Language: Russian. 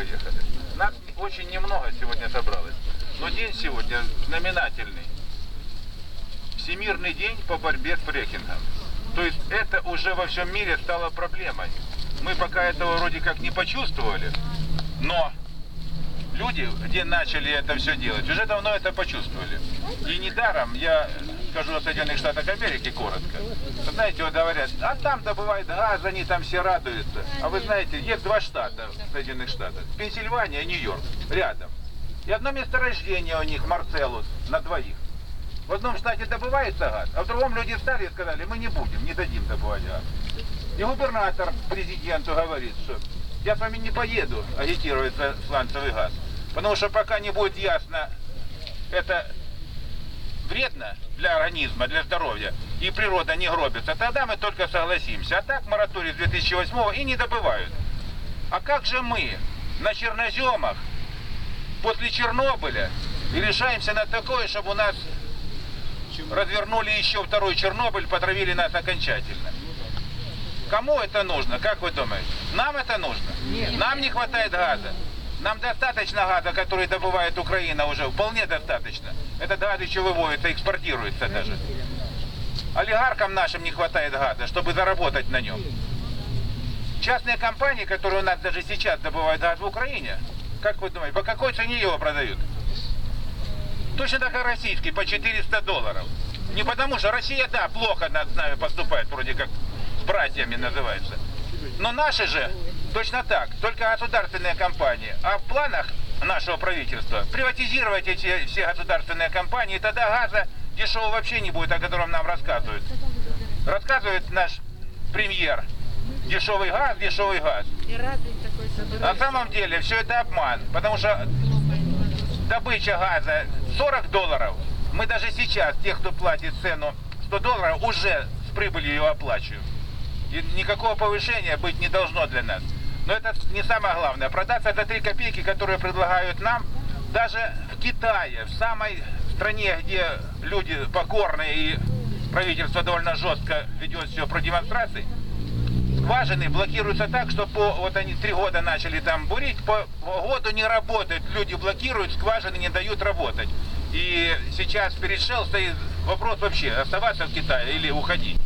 приехали. Нас очень немного сегодня собралось. Но день сегодня знаменательный. Всемирный день по борьбе с фрекингом. То есть это уже во всем мире стало проблемой. Мы пока этого вроде как не почувствовали, но люди, где начали это все делать, уже давно это почувствовали. И недаром, я скажу о Соединенных Штатах Америки коротко. Знаете, вот говорят, а там добывают газ, они там все радуются. А вы знаете, есть два штата в Соединенных Штатах. Пенсильвания и Нью-Йорк, рядом. И одно месторождение у них, Марцелус, на двоих. В одном штате добывается газ, а в другом люди встали и сказали, мы не будем, не дадим добывать газ. И губернатор президенту говорит, что я с вами не поеду агитировать за сланцевый газ. Потому что пока не будет ясно, это вредно для организма, для здоровья, и природа не гробится, тогда мы только согласимся. А так мораторий с 2008 и не добывают. А как же мы на черноземах после Чернобыля и решаемся на такое, чтобы у нас развернули еще второй Чернобыль, потравили нас окончательно. Кому это нужно, как вы думаете? Нам это нужно? Нам не хватает газа. Нам достаточно газа, который добывает Украина уже, вполне достаточно. Этот газ еще выводится, экспортируется даже. Олигархам нашим не хватает газа, чтобы заработать на нем. Частные компании, которые у нас даже сейчас добывают газ в Украине, как вы думаете, по какой цене его продают? Точно так и российский, по 400 долларов. Не потому что Россия, да, плохо над нами поступает, вроде как с братьями называется. Но наши же точно так, только государственные компании. А в планах нашего правительства приватизировать эти все государственные компании, и тогда газа дешевого вообще не будет, о котором нам рассказывают. Рассказывает наш премьер. Дешевый газ, дешевый газ. На самом деле все это обман, потому что добыча газа 40 долларов. Мы даже сейчас, те, кто платит цену 100 долларов, уже с прибылью ее оплачиваем. И никакого повышения быть не должно для нас. Но это не самое главное. Продаться за 3 копейки, которые предлагают нам, даже в Китае, в самой стране, где люди покорные и правительство довольно жестко ведет все про демонстрации, скважины блокируются так, что по вот они три года начали там бурить, по году не работают, люди блокируют, скважины не дают работать. И сейчас Shell стоит вопрос вообще, оставаться в Китае или уходить.